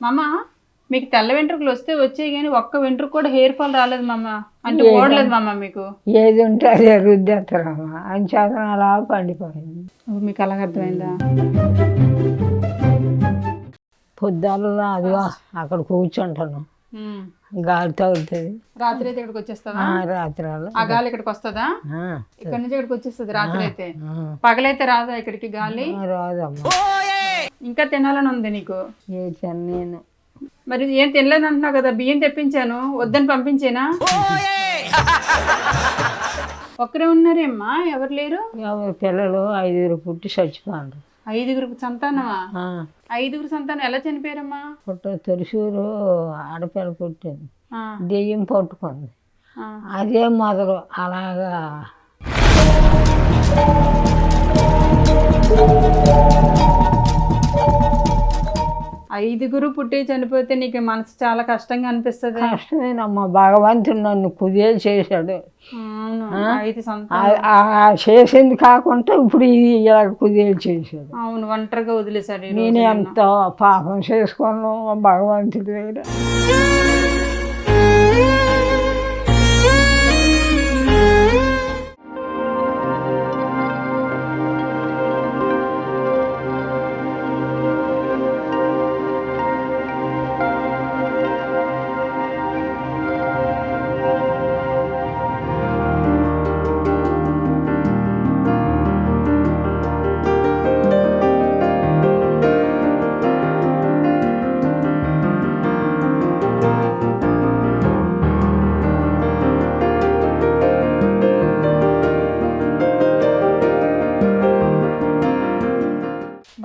మామ మీకు తెల్ల వెంట్రుకలు వస్తే వచ్చాయి కానీ ఒక్క వెంట్రుక కూడా హెయిర్ ఫాల్ రాలేదు మామ. అంటే ఓడలేదు మామ మీకు? ఏది ఉంటే అదే రుద్దేస్తారమ్మా అని చేతన అలా పండిపోయింది. మీకు అలాగ అర్థమైందా? పొద్దుల్లో అదిగో అక్కడ కూర్చుంటాను. గాలి తగులుతుంది. రాత్రి అయితే ఇక్కడికి వచ్చేస్తావా? ఆ, రాత్రాలు ఆ గాలి ఇక్కడికి వస్తుందా? ఇక్కడ నుంచి ఇక్కడికి వచ్చేస్తుంది రాత్రి అయితే. పగలైతే రాదా ఇక్కడికి గాలి? రాదమ్మా. ఇంకా తినాలని ఉంది నీకు? ఏ నేను మరి ఏం తినలేదు అంటున్నావు కదా బియ్యం తెప్పించాను వద్దని పంపించేనా? ఒక్కరే ఉన్నారేమ్మా ఎవరు లేరు? ఎవరి పిల్లలు ఐదుగురు పుట్టి చచ్చిపోండ్రు ఐదుగురు సంతానమా? ఆ, ఐదుగురు సంతానం ఎలా చనిపోయారమ్మా? పుట్ట తొలిసూరు ఆడపిల్ల పుట్టింది. దెయ్యం పట్టుకుంది. అదే మొదలు అలాగా. ఐదుగురు పుట్టి చనిపోతే నీకు మనసు చాలా కష్టంగా అనిపిస్తుంది. కష్టమేనమ్మా భగవంతుడు నన్ను కుదేలు చేశాడు. చేసింది కాకుండా ఇప్పుడు ఇది ఇలా కుదేలు చేశాడు. అవును ఒంటరిగా వదిలేశాడు నేను. ఎంత పాపం చేసుకున్నాను భగవంతుడి దగ్గర.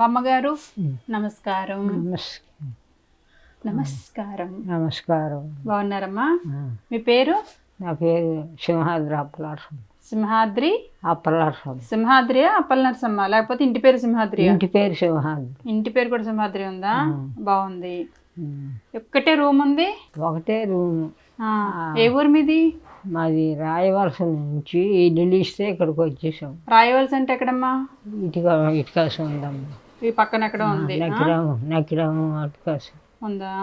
బామ్మగారు ఉమ్. నమస్కారం. నమస్- నమస్కారం. నమస్కారం. బాగున్నారమ్మా? మీ పేరు? నా పేరు సింహాద్రి అప్పలాసం సింహాద్రి? అప్పలాసం సింహాద్రియా? అప్పల నరసమ్మ లేకపోతే ఇంటి పేరు సింహాద్రియా? ఇంటి పేరు సింహాద్రి. ఇంటి పేరు కూడా సింహాద్రి ఉందా? బాగుంది. ఒక్కటే రూమ్ ఉంది? ఒకటే రూము. ఏ ఊరు మీది? మాది రాయవలస నుంచి ఇల్లు ఇస్తే ఇక్కడికి వచ్చేసాం. రాయవలసి అంటే ఎక్కడమ్మా? ఇటుక ఇటుకాసం ఉందమ్మా ఈ పక్కన ఎక్కడో ఉంది. ఆ, నకిరాము నకిరాము అటుకాసం ఉందా?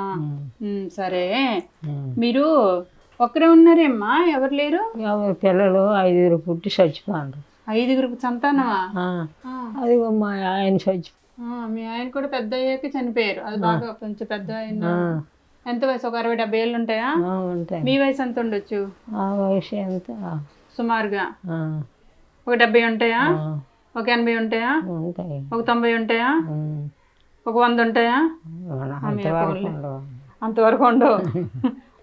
సరే. మీరు ఒక్కరే ఉన్నారేమ్మా? ఎవరు లేరు? ఎవరి పిల్లలు ఐదుగురు పుట్టి చచ్చిపోండ్రు ఐదుగురు సంతానమా? అది మా ఆయన చచ్చి మీ ఆయన కూడా పెద్ద అయ్యాక చనిపోయారు. అది బాగా కొంచెం పెద్ద అయిన ఆ, ఎంత వయసు? ఒక అరవై డెబ్బై ఏళ్ళు ఉంటాయా? మీ వయసు ఎంత ఉండొచ్చు? ఆ వయసు ఎంత? సుమారుగా. ఒక డెబ్బై ఉంటాయా? ఒక ఎనభై ఉంటాయా? ఉంటాయి. ఒక తొంభై ఉంటాయా. ఒక వంద ఉంటాయా? అంతవరకు ఉండవు.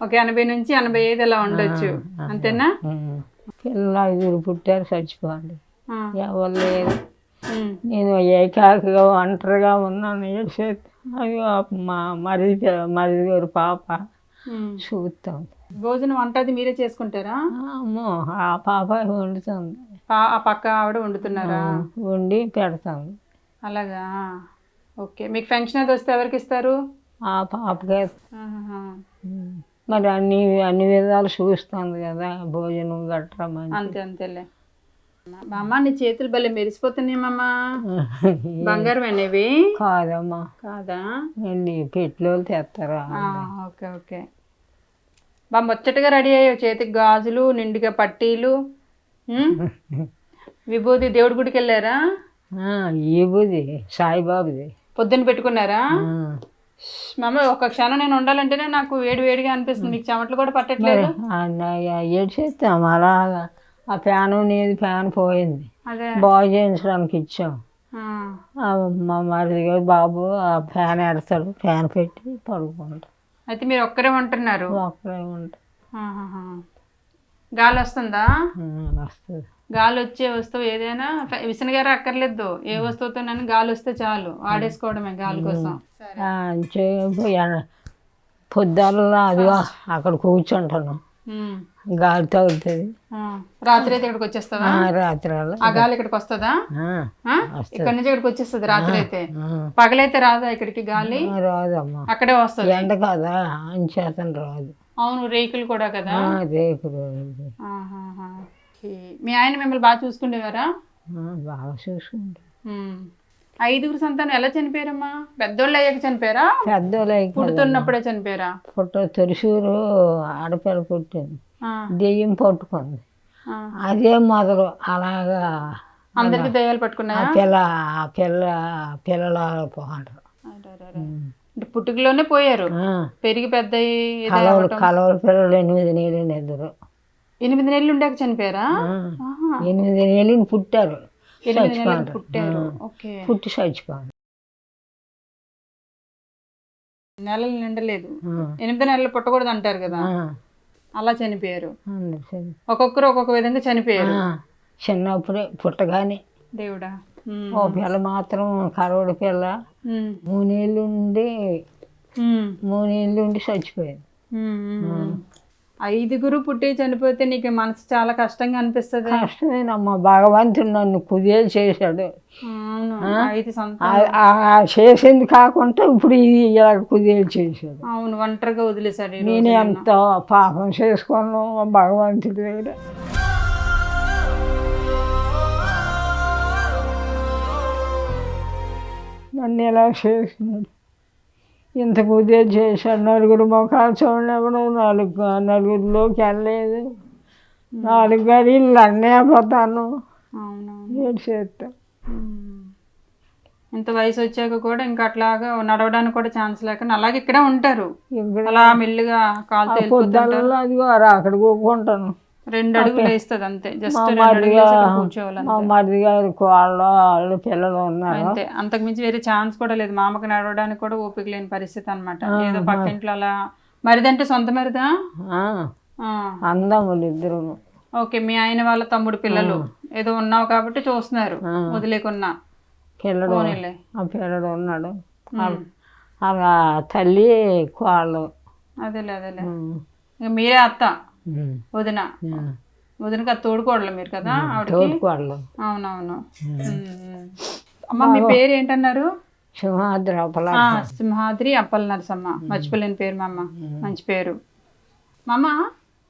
ఒక ఎనభై నుంచి ఎనభై ఐదు ఇలా ఉండొచ్చు. అంతేనా. పిల్లలు ఐదుగురు పుట్టారు చచ్చిపోండి. ఎవరు లేరు. నేను ఏకాకిగా ఒంటరిగా ఉన్నాను. అది మా మరిది మరిది గారు పాప. చూస్తాం. భోజనం వంట అది మీరే చేసుకుంటారా? అమ్మో ఆ పాప వండుతుంది. ఆ పక్క ఆవిడ వండుతున్నారా? వండి పెడతాం. అలాగా? ఓకే. మీకు ఫంక్షన్ అది వస్తే ఎవరికి ఇస్తారు? ఆ. ఉమ్. మరి అన్ని అన్ని విధాలు చూస్తుంది కదా భోజనం గట్రా అంతే అంతేలే. బామ్మ నీ చేతులు భలే మెరిసిపోతున్నాయమ్మా బంగారం అనేవి కాదమ్మా. కాదా? అండి పెట్లో తెస్తారా? Okay okay. బా ముచ్చటగా రెడీ అయ్యావు. చేతికి గాజులు నిండుగా పట్టీలు? విభూది దేవుడి గుడికి వెళ్ళారా? బుది సాయిబాబుది. పొద్దున్న పెట్టుకున్నారా. మమ్మ ఒక క్షణం నేను ఉండాలంటేనే నాకు వేడి వేడిగా అనిపిస్తుంది. నీకు చెమటలు కూడా పట్టట్లేదు. ఏడు చేస్తాం. అలాగా ఆ ఫ్యాన్ నీది ఫ్యాన్ పోయింది. బాగు చేయించడానికి ఇచ్చాం. మా మరిది బాబు ఆ ఫ్యాన్ ఎడతాడు ఫ్యాన్ పెట్టి పడుకుంటాం అయితే మీరు ఒక్కరే ఉంటున్నారు? ఒక్కడే ఉంటాం ఆహాహా. గాలి వస్తుందా వస్తుంది గాలి వచ్చే వస్తువు ఏదైనా విసనగారు అక్కర్లేదు. ఏ వస్తువుతోనైనా గాలి వస్తే చాలు. వాడేసుకోవడమే గాలి కోసం పొద్దుల్లో అదిగో అక్కడ కూర్చుంటాను. గాలి తగులుతుంది. రాత్రి అయితే ఇక్కడికి వచ్చేస్తావా? రాత్రాలు ఆ గాలి ఇక్కడికి వస్తుందా? ఇక్కడ నుంచి ఇక్కడికి వచ్చేస్తుంది రాత్రి అయితే. పగలైతే రాదా ఇక్కడికి గాలి? రాదమ్మా. అక్కడే వస్తుంది. ఎండ కదా? అంచేతను రాదు. అవును రేకులు కూడా కదా? ఆ, రేకు రోజు ఆహాహా. ఓకే. మీ ఆయన మిమ్మల్ని బాగా చూసుకునేవారా బాగా చూసుకుంటాం ఉమ్. ఐదుగురు సంతానం ఎలా చనిపోయారమ్మా? పెద్దోళ్ళు అయ్యాక చనిపోయారా? పెద్దోళ్ళు పుడుతున్నప్పుడే చనిపోయారా. పుట్ట తొలిసూరు ఆడపిల్ల పుట్టింది. దెయ్యం పట్టుకుంది. అదే మొదలు. అలాగా అందరికి దయ్యాలు పట్టుకున్నాయా? పిల్ల పిల్ల పిల్లల పోంటారు పుట్టుకలోనే పోయారు. పెరిగి పెద్ద కలవలు పిల్లలు ఎనిమిది నీళ్ళు ఇద్దరు. ఎనిమిది నెలలు ఉండాక చనిపోయారా. ఎనిమిది పుట్టారు. నెలలు. పుట్టారు. ఓకే. పుట్టి చచ్చిపోయారు. నెలలు నిండలేదు. ఎనిమిది నెలలు పుట్టకూడదు అంటారు కదా. అలా చనిపోయారు. ఒక్కొక్కరు ఒక్కొక్క విధంగా చనిపోయారు. చిన్నప్పుడే పుట్టగానే దేవుడా. ఓ పిల్ల మాత్రం కరవడి పిల్ల. ఉమ్. మూనేళ్ళు ఉండి ఉమ్. మూనేళ్ళు ఉండి చచ్చిపోయింది. ఐదుగురు పుట్టి చనిపోతే నీకు మనసు చాలా కష్టంగా అనిపిస్తుంది. కష్టమేనమ్మా. భగవంతుడు నన్ను కుదేలు చేశాడు. చేసింది కాకుండా ఇప్పుడు ఇది ఇలా కుదేలు చేశాడు. అవును ఒంటరిగా వదిలేశాడు నేను. ఎంత పాపం చేసుకున్నాను భగవంతుడి దగ్గర. నన్ను ఇలా చేసినాడు? ఇంత కుదేలు చేశాడు. నలుగురు ముఖాలు చూడలేవడం నలుగు నలుగురిలోకి వెళ్ళలేదు నాలుగు గడిలు అన్నీ పోతాను. ఏడు చేస్తా. ఇంత వయసు వచ్చాక కూడా ఇంకా అట్లాగా నడవడానికి కూడా ఛాన్స్ లేక అలాగే ఇక్కడే ఉంటారు. అలా మెల్లిగా వెళ్ళిపోతుంటారు పొద్దుల్లో అదిగో అక్కడ కూకుంటాను రెండు అడుగులు వేస్తుంది అంతే జస్ట్. మరిది గారి కోళ్ళు వాళ్ళు పిల్లలు ఉన్నారు. అంతే. అంతకు మించి వేరే ఛాన్స్ కూడా లేదు. మా అమ్మకి నడవడానికి కూడా ఓపిక లేని పరిస్థితి అన్నమాట. ఏదో పక్కింట్లో అలా మరిదంటే సొంత మరిదా. అందములు ఇద్దరు ఓకే మీ ఆయన వాళ్ళ తమ్ముడు పిల్లలు. ఏదో ఉన్నావు కాబట్టి చూస్తున్నారు. వదిలేకున్నా. పిల్లడు ఆ పిల్లడు ఉన్నాడు. అలా తల్లి కోళ్ళు. అదేలే అదేలే. మీరే అత్త. వదిన. ఉమ్. వదినకి అది తోడుకోవడం మీరు కదా అవునవును. అమ్మ మీ పేరు ఏంటన్నారు సింహాద్రి అప్పల సింహాద్రి అప్పల నరసమ్మ మర్చిపోలేని పేరు మా అమ్మ మంచి పేరు. మామ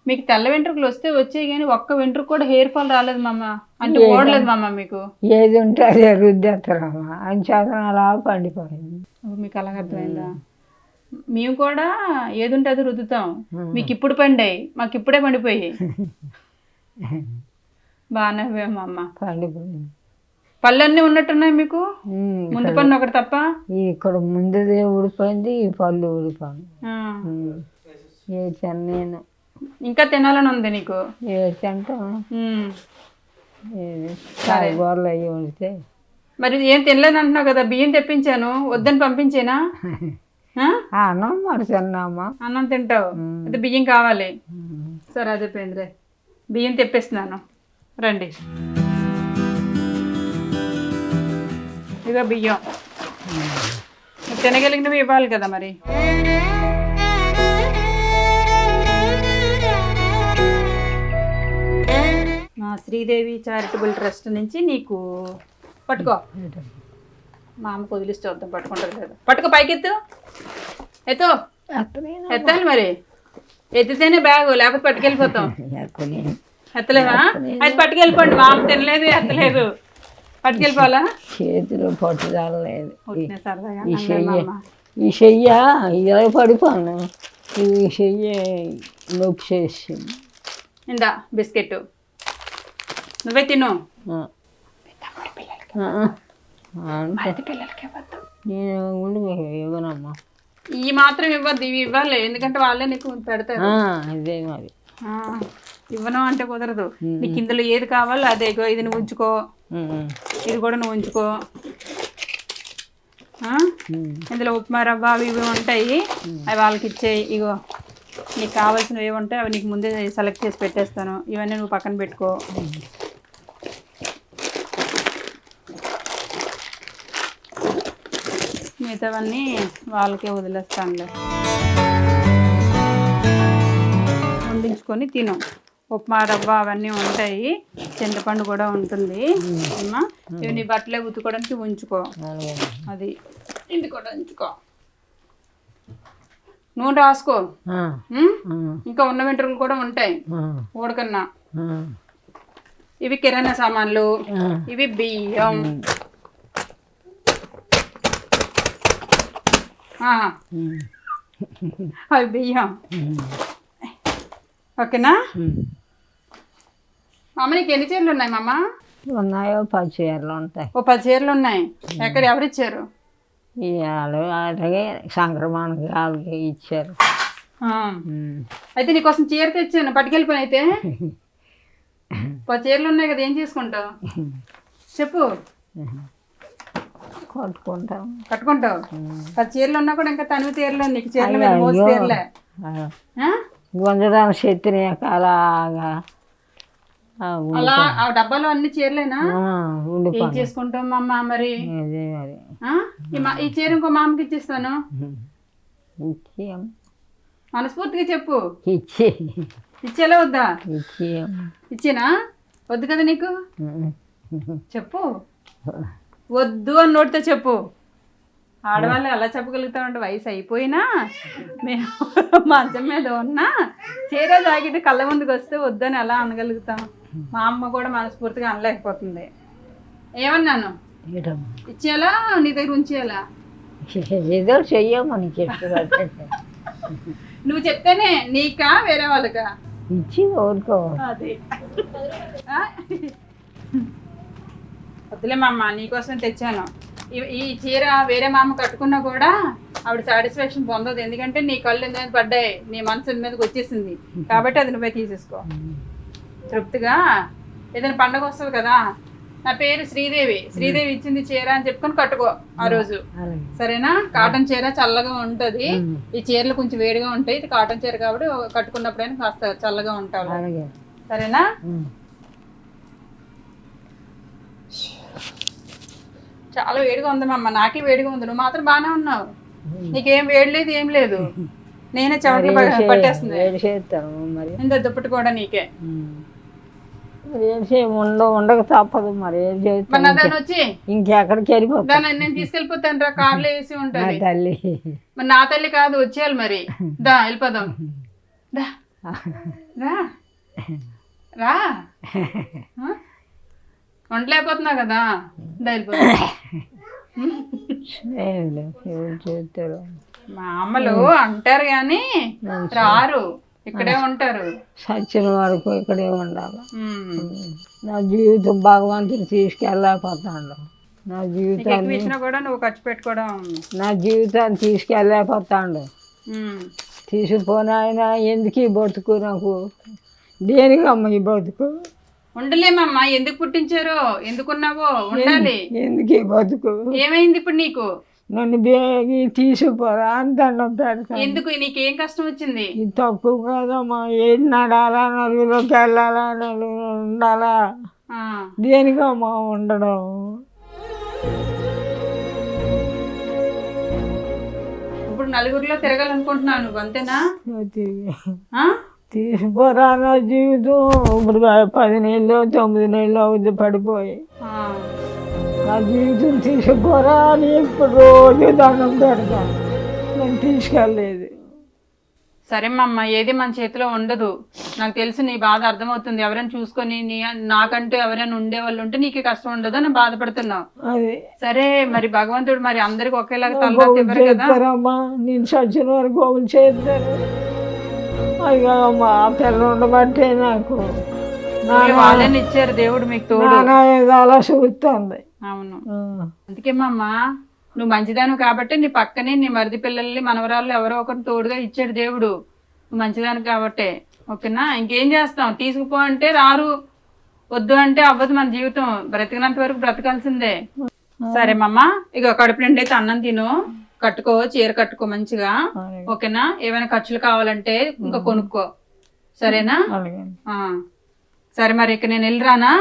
మీకు తెల్ల వెంట్రుకలు వస్తే వచ్చాయి కానీ ఒక్క వెంట్రుక కూడా హెయిర్ ఫాల్ రాలేదు మామ. అంటే ఓడలేదు మామ మీకు? ఏది ఉంటే అదే రుద్దేస్తారమ్మా అని చేతన అలా పండిపోయింది. మీకు అలాగ అర్థమైందా? మేము కూడా ఏది ఉంటే అది రుద్దుతాం. మీకు ఇప్పుడు పండాయి. మాకు ఇప్పుడే పండిపోయాయి. బాగానే అమ్మ. పండిపోయింది పళ్ళన్నీ ఉన్నట్టున్నాయి మీకు? ముందు పన్ను ఒకటి తప్ప? ఇక్కడ ముందుదే ఊడిపోయింది ఈ పళ్ళు ఊడిపోయింది. ఏడ్చాను నేను ఇంకా తినాలని ఉంది నీకు? ఉమ్. కాయగూరలు అవి వండితే మరి ఏం తినలేదు అంటున్నావు కదా? బియ్యం తెప్పించాను. వద్దని పంపించేనా? అన్నం మరుసన్నామా? అన్నం తింటావు. అయితే బియ్యం కావాలి. సరే అదే పేంద్రే బియ్యం తెప్పిస్తున్నాను. రండి. ఇక బియ్యం. తినగలిగినవి ఇవ్వాలి కదా మరి. మా శ్రీదేవి చారిటబుల్ ట్రస్ట్ నుంచి నీకు పట్టుకో. మా అమ్మకు వదిలిస్తే వద్దాం పట్టుకుంటారు లేదు పట్టుకో పైకెత్తు. ఎత్తు. ఎత్తాలి మరి. ఎత్తితేనే బ్యాగు లేకపోతే పట్టుకెళ్ళిపోతాం. ఎత్తలేవా? అది పట్టుకెళ్ళిపోండి మా అమ్మ తినలేదు ఎత్తలేదు. పట్టుకెళ్ళిపోవాలా? చేతిలో పట్టుదల లేదు ఉట్టినే సరదాగా ఈ చెయ్యి అమ్మ. ఈ చెయ్య ఇలా పడిపోను. ఈ చెయ్యి నొప్పి చేసింది. ఇందా బిస్కెట్ నువ్వే తిను. ఆ. పిల్లలకి ఇవ్వద్దు. నేను ఉండి ఇవ్వనమ్మా. ఈ మాత్రం ఇవ్వద్దు ఇవి ఇవ్వాలి. ఎందుకంటే వాళ్ళే నీకు పెడతారు. మరి ఆ, ఇవ్వను అంటే కుదరదు. నీకు ఇందులో ఏది కావాలో అదే. ఇది నువ్వు ఉంచుకో. ఇది కూడా నువ్వు ఉంచుకో. ఇందులో ఉప్మా రవ్వ అవి ఇవి ఉంటాయి. అవి వాళ్ళకి ఇచ్చేయి ఇగో నీకు కావాల్సినవి ఏవి ఉంటాయి అవి నీకు ముందే సెలెక్ట్ చేసి పెట్టేస్తాను. ఇవన్నీ నువ్వు పక్కన పెట్టుకో. మిగతావన్నీ వాళ్ళకే వదిలేస్తానులే. వండించుకొని తిను. ఉప్మా రవ్వ అవన్నీ ఉంటాయి. చింతపండు కూడా ఉంటుంది. అమ్మా ఇవి నీ బట్టలే ఉతుకోవడానికి ఉంచుకో. అది ఇది కూడా ఉంచుకో నూనె రాసుకో ఇంకా ఉన్న వెంట్రుకలు కూడా ఉంటాయి. ఊడకన్నా. ఇవి కిరాణా సామాన్లు. ఇవి బియ్యం ఆ, ఉమ్. అవి బియ్యం. ఓకేనా. మామ నీకు ఎన్ని చీరలు ఉన్నాయి మామ? ఉన్నాయో పది చీరలు ఉంటాయి. ఓ పది చీరలు ఉన్నాయి. ఎక్కడ ఎవరు ఇచ్చారు అలాగే సంక్రమణకి వాళ్ళకి ఇచ్చారు. అయితే నీకోసం చీర తెచ్చాను పట్టుకెళ్ళిపోయి అయితే. పది చీరలు ఉన్నాయి కదా ఏం చేసుకుంటావు చెప్పు. కొట్టుకుంటాం. కట్టుకుంటావు. పది చీరలు ఉన్నా కూడా ఇంకా తనివి తీరలేదు నీకు చీరల మీద మోసి. తీరలే? గుంజడం శక్తిని అలాగా అలా ఆ డబ్బాలో అన్ని చీరలేనా? ఏం చేసుకుంటాం అమ్మ మరి? ఈ చీర ఇంకో మామకి ఇచ్చిస్తాను. ఇచ్చి మనస్ఫూర్తిగా చెప్పు. ఇచ్చి. ఇచ్చేలా వద్దా? ఇచ్చి ఇచ్చినా? వద్దు కదా నీకు? చెప్పు. వద్దు అని నోటితో చెప్పు. ఆడవాళ్ళు ఎలా చెప్పగలుగుతామంటే వయసు అయిపోయినా మేము మంచం మీద ఉన్నా చీర తాగిட்டு కళ్ళ ముందుకు వస్తే వద్దని ఎలా అనగలుగుతాం. మా అమ్మ కూడా మనస్ఫూర్తిగా అనలేకపోతుంది. ఏమన్నాను. ఇచ్చేయాలా? నీ దగ్గర ఉంచేయాలా? ఏదో చెయ్యమని చెప్పి నువ్వు చెప్తేనే నీకా వేరే వాళ్ళకా? ఇచ్చి ఊరుకో. అది? వద్దులే మా అమ్మ నీకోసం తెచ్చాను. ఈ- చీర వేరే మామ కట్టుకున్నా కూడా ఆవిడ సాటిస్ఫాక్షన్ పొందదు. ఎందుకంటే నీ కళ్ళు మీద పడ్డాయి. నీ మనసు మీదకి వచ్చేసింది. కాబట్టి అది నువ్వే తీసేసుకో. తృప్తిగా ఏదైనా పండగ వస్తుంది కదా నా పేరు శ్రీదేవి. శ్రీదేవి ఇచ్చింది చీర అని చెప్పుకొని కట్టుకో ఆ రోజు. సరేనా? కాటన్ చీర చల్లగా ఉంటది. ఈ చీరలు కొంచెం వేడిగా ఉంటాయి. ఇది కాటన్ చీర కాబట్టి కట్టుకున్నప్పుడైనా కాస్త చల్లగా ఉంటావు. సరేనా? చాలా వేడిగా ఉంది అమ్మ నాకే వేడిగా ఉంది. నువ్వు మాత్రం బాగానే ఉన్నావు. నీకేం వేడి లేదు ఏం లేదు. నేనే చెమటలు ప- పట్టేస్తుంది. మరి. ఇంత దుప్పటి కూడా నీకే. ఉండ ఉండక తప్పదు మరి. ఏం చేస్తాను వచ్చి ఇంకెక్కడికి వెళ్ళిపోతా దాన్ని నేను తీసుకెళ్ళిపోతాను రా కార్లో వేసి నా ఉంటుంది. తల్లి. మరి నా తల్లి కాదు వచ్చేయాలి మరి. దా వెళ్ళిపోదాం. దా. రా. రా. ఆ? ఉండలేకపోతున్నావు కదా చేస్తారు మా అమ్మలు అంటారు కానీ రారు ఇక్కడే ఉంటారు. సచ్చిన వరకు ఇక్కడే ఉండాలి. నా జీవితం భగవంతుడు తీసుకెళ్ళలేకపోతాడు. నా జీవితాన్ని కూడా నువ్వు ఖర్చు పెట్టుకోవడం నా జీవితాన్ని తీసుకెళ్ళలేకపోతాడు. ఉమ్. తీసుకుపోని ఆయన ఎందుకు ఈ బతుకు నాకు? దేనికమ్మ ఈ బతుకు? ఉండలేమమ్మా. ఎందుకు పుట్టించారో? ఎందుకున్నావో? ఉండాలి. ఎందుకు? బతుకు? ఏమైంది ఇప్పుడు నీకు? నన్ను బేగి తీసుకుపోరా అని దండం పెడతాను. ఎందుకు? నీకేం కష్టం వచ్చింది? ఇది తప్పు కాదమ్మా. ఏది నడాలా? నలుగులోకి వెళ్ళాలా? నలుగురు ఉండాలా? ఆ. దేనికమ్మా ఉండడం? ఇప్పుడు నలుగురిలో తిరగాలనుకుంటున్నావు నువ్వు అంతేనా? అది ఆ? తీసుకుపోరా నా జీవితం ఇప్పుడు పది నెలలు తొమ్మిది నెలలు అవుద్ది పడిపోయి. ఆ. నా జీవితం తీసుకుపోరా అని ఇప్పుడు రోజు దండం పెడతాను నేను తీసుకెళ్ళలేదు సరే అమ్మ ఏది మన చేతిలో ఉండదు. నాకు తెలుసు నీ బాధ అర్థమవుతుంది. ఎవరైనా చూసుకొని నీ నాకంటూ ఎవరైనా ఉండే వాళ్ళు ఉంటే నీకే కష్టం ఉండదు అని బాధపడుతున్నావు. అది. సరే మరి భగవంతుడు మరి అందరికి ఒకేలాగా ఇవ్వరు కదా. నేను చచ్చిన వరకు గోవులు చేస్తారు అది కాదమ్మా ఆ పిల్ల ఉండబట్టే నాకు. వాళ్ళని ఇచ్చారు దేవుడు మీకు తోడు. విధాలా చూస్తుంది అవును. అందుకేమమ్మా నువ్వు మంచిదాను కాబట్టి నీ పక్కనే నీ మరిది పిల్లల్ని మనవరాళ్ళు ఎవరో ఒకరు తోడుగా ఇచ్చాడు దేవుడు. నువ్వు మంచిదాను కాబట్టే. ఓకేనా? ఇంకేం చేస్తాం? తీసుకుపో అంటే రారు. వద్దు అంటే అవ్వదు మన జీవితం. బ్రతికినంత వరకు బ్రతకాల్సిందే. సరే మమ్మ ఇక కడుపు నిండి అయితే అన్నం తిను. కట్టుకో చీర కట్టుకో మంచిగా. ఓకేనా? ఏమైనా ఖర్చులు కావాలంటే ఇంకా కొనుక్కో. సరేనా. సరే మరి ఇక నేను వెళ్ళిరానా